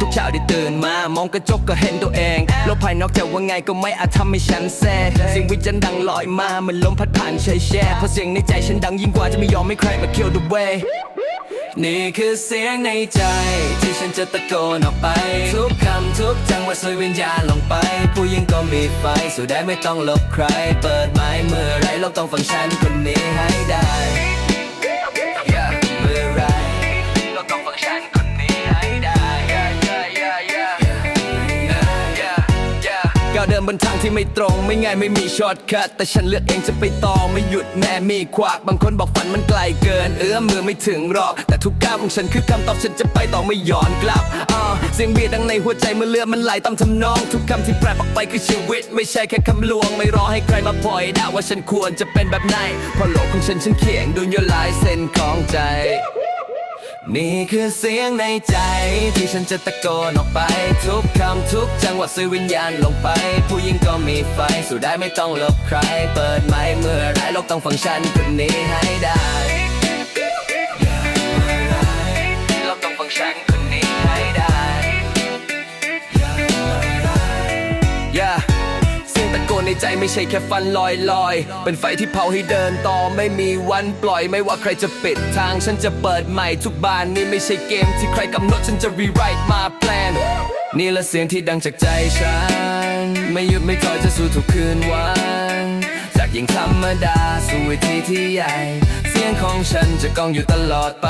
ทุกเช้าที่ตื่นมามองกระจกก็เห็นตัวเองโลกภายนอกจะว่าไงก็ไม่อาจทำให้ฉันแซ่สิ่งวิจารณ์ดังลอยมาเหมือนลมพัดผ่านชายแช่เพราะเสียงในใจฉันดังยิ่งกว่าจะไม่ยอมให้ใครมาเคี่ยว the way นี่คือเสียงในใจ ที่ฉันจะตะโกนออกไป ทุกคำทุกจังหวะสวยวิญญาณลงไป ผู้ยิ่งก็มีไฟสู้ได้ไม่ต้องหลบใคร เปิดไม้เมื่อไรเราต้องฟังฉันคนนี้ให้ได้าวเดินบนทางที่ไม่ตรง ไม่ง่ายไม่มีช็อตคัทแต่ฉันเลือกเองจะไปต่อไม่หยุดแม้มีขวากบางคนบอกฝันมันไกลเกิน เอื้อมมือไม่ถึงหรอก แต่ทุกก้าวของฉันคือคำตอบฉันจะไปต่อไม่ย้อนกลับอ่าเสียงเบียดดังในหัวใจเมื่อเลือดมันไหลตามทำนอง ทุกคำที่แปรออกไปคือชีวิต ไม่ใช่แค่คำลวง ไม่รอให้ใครมาพอยด่าว่าฉันควรจะเป็นแบบไหนเพราะโลกของฉันฉันเขียงดู your ลายเส้นของใจ นี่คือเสียงในใจ ที่ฉันจะตะโกนออกไป ทุกคำทุกจังหวะสื่อวิญญาณลงไป ผู้หญิงก็มีไฟสู้ได้ไม่ต้องลบใคร เปิดไม้เมื่อไรโลกต้องฟังฉันคนนี้ให้ได้ ในใจไม่ใช่แค่ฟันลอยลอย เป็นไฟที่เผาให้เดินต่อไม่มีวันปล่อยไม่ว่าใครจะปิดทาง ฉันจะเปิดใหม่ทุกบานนี่ไม่ใช่เกมที่ใครกำหนดฉันจะ rewrite my plan นี่ละเสียงที่ดังจากใจฉัน ไม่หยุดไม่ถอยจะสู้ทุกคืนวันจากยิ่งธรรมดาสู่เวทีที่ใหญ่ เสียงของฉันจะก้องอยู่ตลอดไป